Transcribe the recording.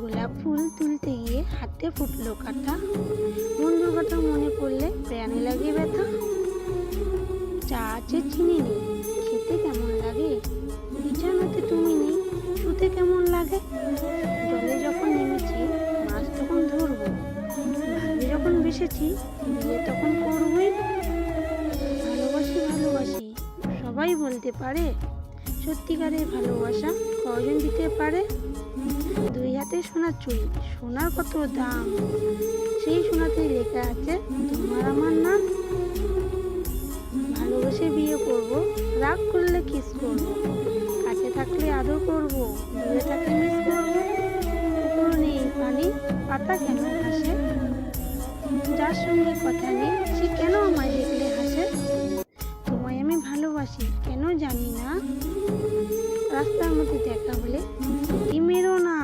গোলাপ ফুল তুলতে গিয়ে হাতে ফুটলো কাটা বন্ধুর কথা মনে পড়লে প্রাণে লাগে ব্যথা। চা আছে চিনি নেই, খেতে কেমন লাগে? বিছানাতে তুমি নেই, শুতে কেমন লাগে? জলে যখন নেমেছি, মাছ তখন ধরবো। ভাবে যখন বেসেছি, বিয়ে তখন করবই। ভালোবাসি ভালোবাসি, সবাই বলতে পারে। সত্যিকারের ভালোবাসা কজন দিতে পারে? হাতে সোনার চুড়ি। সোনার কত দাম? সেই সোনাতে লেখা আছে, তোমার আমার নাম। ভালোবেসে বিয়ে করব, রাগ করলে কিস করব, কাছে থাকলে আদর করব, দূরে থাকলে মিস করব। নেই পানি, পাতা কেন হাসে যার সঙ্গে কথা নেই, সে কেন আমায় দেখলে হাসে? তোমায় আমি ভালোবাসি, কেন জানি না। রাস্তার মধ্যে দেখা হলে মেরো না।